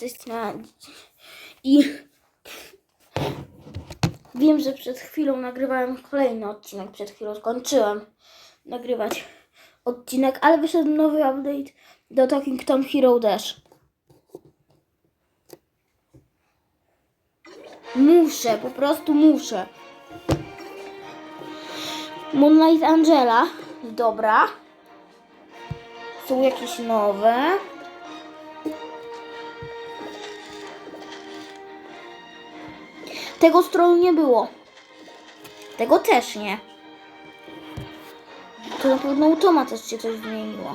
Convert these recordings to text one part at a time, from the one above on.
tej strony. I wiem, że przed chwilą nagrywałem kolejny odcinek. Przed chwilą skończyłem nagrywać odcinek, ale wyszedł nowy update do Talking Tom Hero Dash. Muszę, po prostu muszę. Moonlight Angela, dobra. Są jakieś nowe. Tego stronu nie było. Tego też nie. To na pewno u Toma też się coś zmieniło.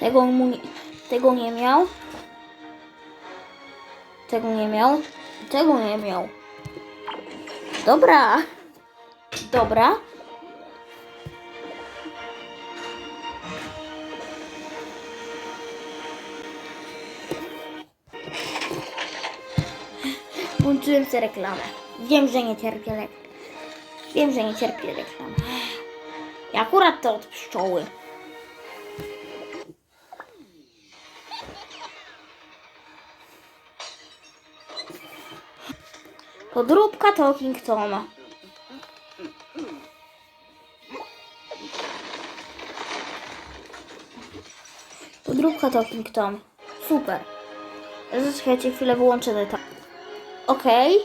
Tego mu nie, tego nie miał. Tego nie miał. Tego nie miał. Dobra. Dobra. Włączyłem sobie reklamę. Wiem, że nie cierpię reklam. Wiem, że nie cierpię reklam. I akurat to od pszczoły. Podróbka Talking Toma. Podróbka Talking Tom. Super. Zaczekajcie chwilę, wyłączę to. Okej.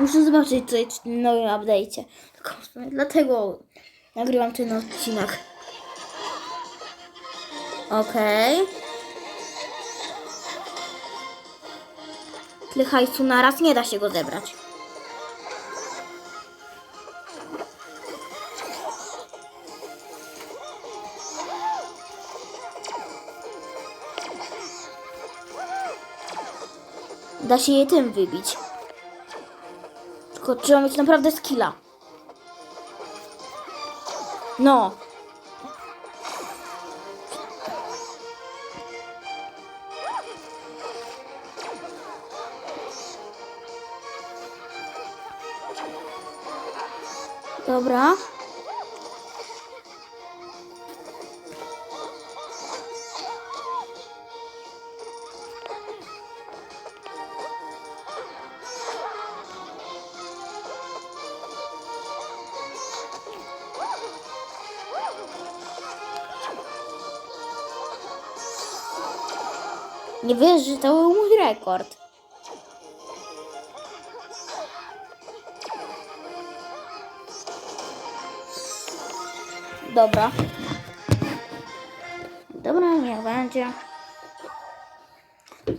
Muszę zobaczyć coś w nowym update'cie. Dlatego nagrywam ten odcinek. Okej. Tyle hajsu naraz nie da się go zebrać. Da się je tym wybić. Tylko trzeba mieć naprawdę skilla. No. Dobra. Nie wiesz, że to był mój rekord. Dobra. Dobra, niech będzie.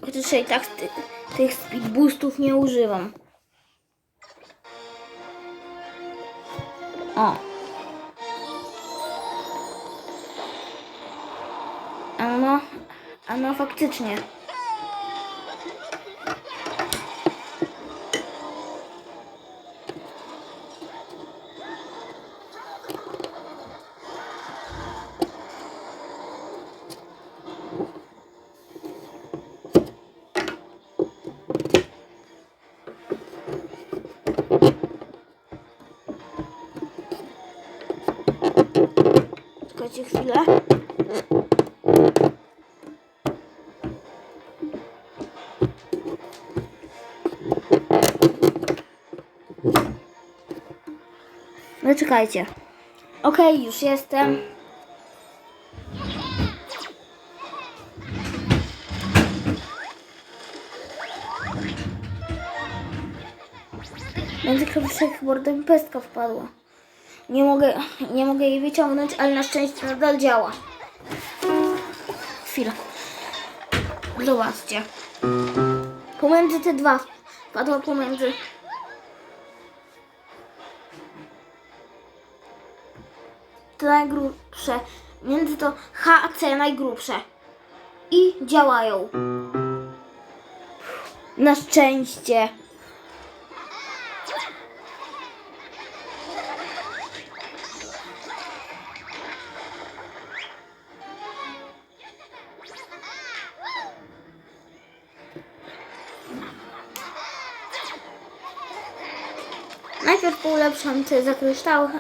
Chociaż i tak ty, tych speed boostów nie używam. O. A no, a no faktycznie. Czekajcie chwilę. No czekajcie. Okej, już jestem. Między keyboardem pestka wpadła. Nie mogę, nie mogę jej wyciągnąć, ale na szczęście nadal działa. Chwila. Zobaczcie. Pomiędzy te dwa wpadła pomiędzy. Te najgrubsze. Między to H a C najgrubsze. I działają. Na szczęście. Najpierw ulepszam te zakryształy.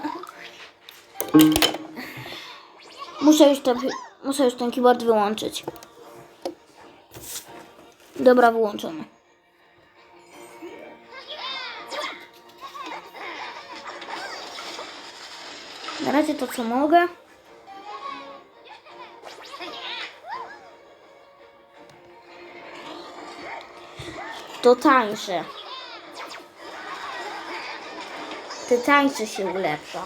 Muszę już ten, muszę już ten keyboard wyłączyć. Dobra, wyłączony. Na razie to co mogę. To tańsze. Te tańsze się ulepsza.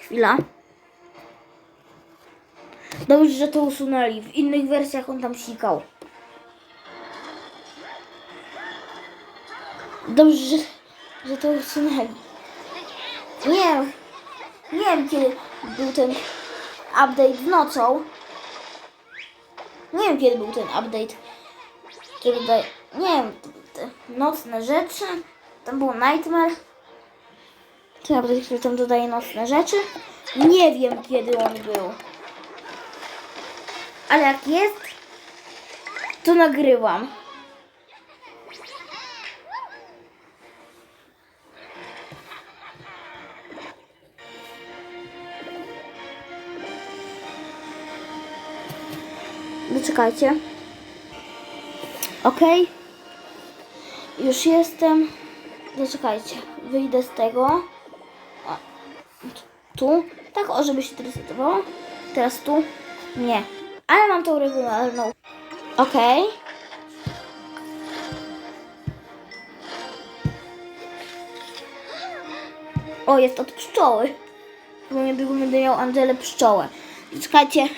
Chwila. Dobrze, że to usunęli. W innych wersjach on tam sikał. Dobrze, że, że to usunęli. Nie wiem. Nie wiem, kiedy był ten update nocą. Nie wiem, kiedy był ten update. Kiedy. Nie wiem, nocne rzeczy. Tam był Nightmare. Ten update, który tam dodaje nocne rzeczy. Nie wiem, kiedy on był. Ale jak jest, to nagrywam. Zaczekajcie. Ok. Już jestem. Zaczekajcie. Wyjdę z tego. O, tu. Tak, o, żeby się to resetowało. Teraz tu. Nie. Ale mam tą regularną. Ok. O, jest od pszczoły. Bo niedługo będę miał Angelę pszczołę. Czekajcie.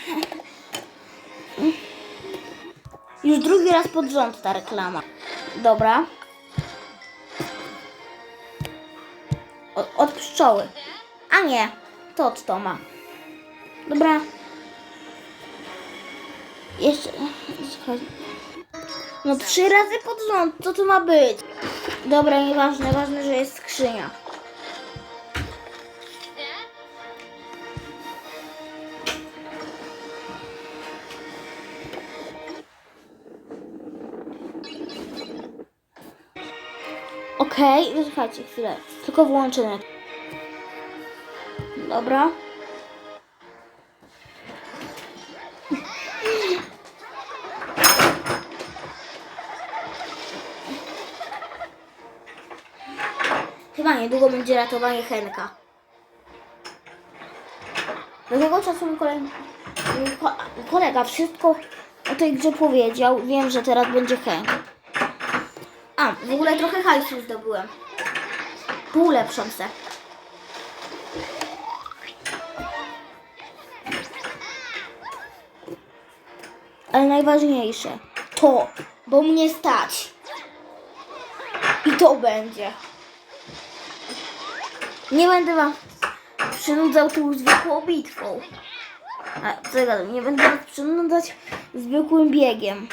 Drugi raz pod rząd ta reklama. Dobra. O, od pszczoły. A nie, to od Toma. Dobra. Jeszcze. No trzy razy pod rząd, co to ma być? Dobra, nieważne, ważne, że jest skrzynia. Okej, okay, słuchajcie chwilę. Tylko włączymy. Dobra. Chyba niedługo będzie ratowanie Henka. Do tego czasu mi kolej... mi ko- kolega wszystko o tej grze powiedział. Wiem, że teraz będzie Henk. A, w ogóle trochę hajsu zdobyłem. Półlepszą se. Ale najważniejsze to, bo mnie stać. I to będzie. Nie będę wam przynudzał tą zwykłą bitwą. A, co ja gadam, nie będę was przynudzać zwykłym biegiem.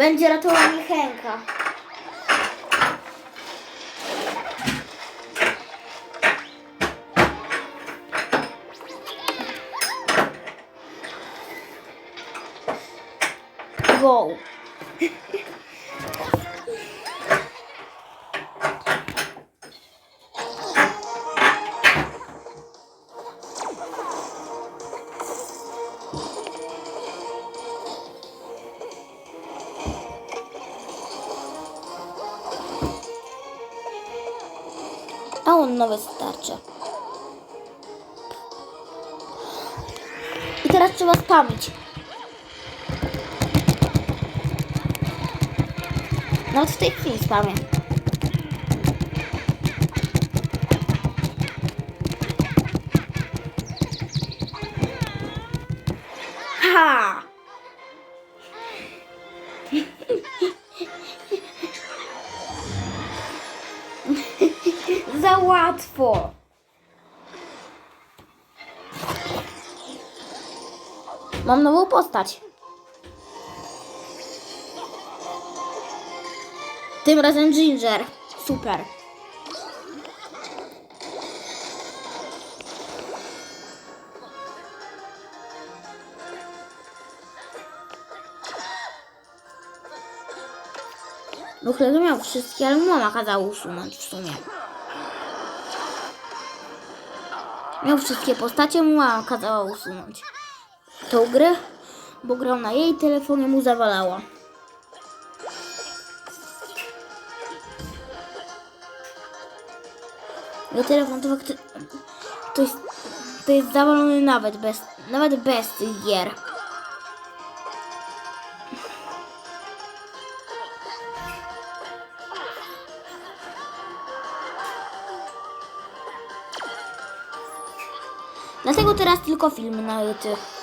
Będzie ratowanie Henka. Go. A on nowe starcze. I teraz trzeba spamić. Nawet w tej chwili spamię. Mam nową postać. Tym razem Ginger. Super. No chleb miał wszystkie, ale mama kazała usunąć w sumie. Miał wszystkie postacie, mama kazała usunąć tą grę, bo grał na jej telefonie, mu zawalała. Jej telefon to. To jest, to jest zawalony nawet bez, nawet bez tych gier. Dlatego teraz tylko filmy na YouTube.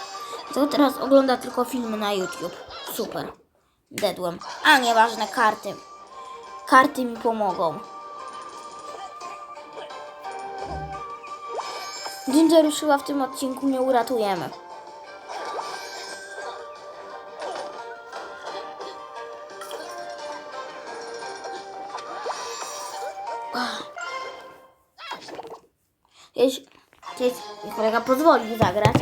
Dlatego teraz ogląda tylko filmy na YouTube. Super. Dedłem. A nieważne, karty. Karty mi pomogą. Ginger chyba w tym odcinku nie uratujemy. Jeśli kolega pozwoli zagrać,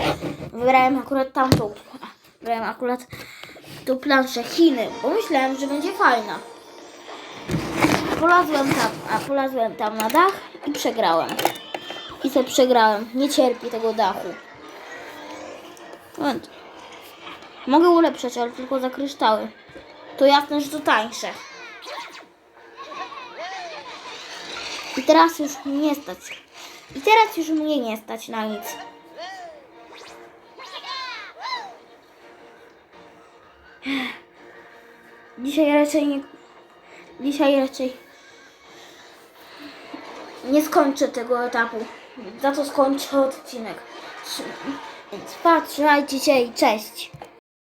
wybrałem akurat tamtą, wybrałem akurat tą planszę Chiny, bo myślałem, że będzie fajna. Polazłem tam, a polazłem tam na dach i przegrałem. I se przegrałem. Nie cierpi tego dachu. Moment. Mogę ulepszać, ale tylko za kryształy. To jasne, że to tańsze. I teraz już nie stać. I teraz już mnie nie stać na nic. Dzisiaj raczej nie. Dzisiaj raczej nie skończę tego etapu. Za to skończę odcinek. Więc patrzajcie się i cześć.